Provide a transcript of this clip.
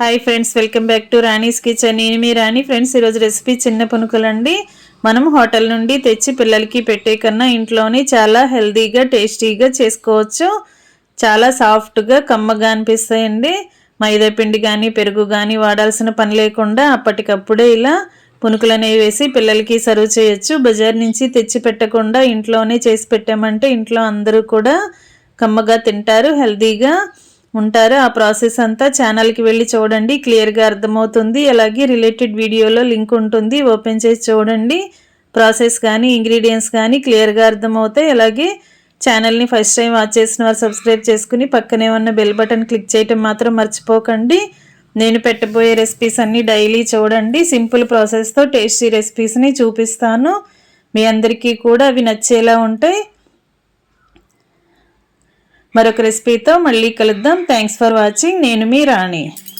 Hi friends welcome back to Rani's kitchen నేను మీ రాణి friends ఈరోజు రెసిపీ చిన్న పునుకులండి. మనం హోటల్ నుండి తెచ్చి పిల్లలకి పెట్టే కన్నా ఇంట్లోనే చాలా హెల్తీగా టేస్టీగా చేసుకోవచ్చు. చాలా సాఫ్ట్గా కమ్మగా అనిపిస్తాయండి. మైదా పిండి కానీ పెరుగు కానీ వాడాల్సిన పని లేకుండా అప్పటికప్పుడే ఇలా పునుకులు అనేవి వేసి పిల్లలకి సర్వ్ చేయొచ్చు. బజార్ నుంచి తెచ్చి పెట్టకుండా ఇంట్లోనే చేసి పెట్టామంటే ఇంట్లో అందరూ కూడా కమ్మగా తింటారు హెల్తీగా. ఉంటారు. ఆ ప్రాసెస్ అంతా ఛానల్కి వెళ్ళి చూడండి. క్లియర్గా అర్థమవుతుంది. అలాగే రిలేటెడ్ వీడియోలో లింక్ ఉంటుంది. ఓపెన్ చేసి చూడండి. ప్రాసెస్ కానీ ఇంగ్రీడియంట్స్ కానీ క్లియర్గా అర్థమవుతాయి. అలాగే ఛానల్ని ఫస్ట్ టైం వాచ్ చేసిన వారు సబ్స్క్రైబ్ చేసుకుని పక్కనే ఉన్న బెల్ బటన్ క్లిక్ చేయటం మాత్రం మర్చిపోకండి. నేను పెట్టబోయే రెసిపీస్ అన్నీ డైలీ చూడండి. సింపుల్ ప్రాసెస్తో టేస్టీ రెసిపీస్ని చూపిస్తాను. మీ అందరికీ కూడా అవి నచ్చేలా ఉంటాయి. మరొక రెసిపీతో మళ్ళీ కలుద్దాం. థ్యాంక్స్ ఫర్ వాచింగ్ నేను మీ రాణి.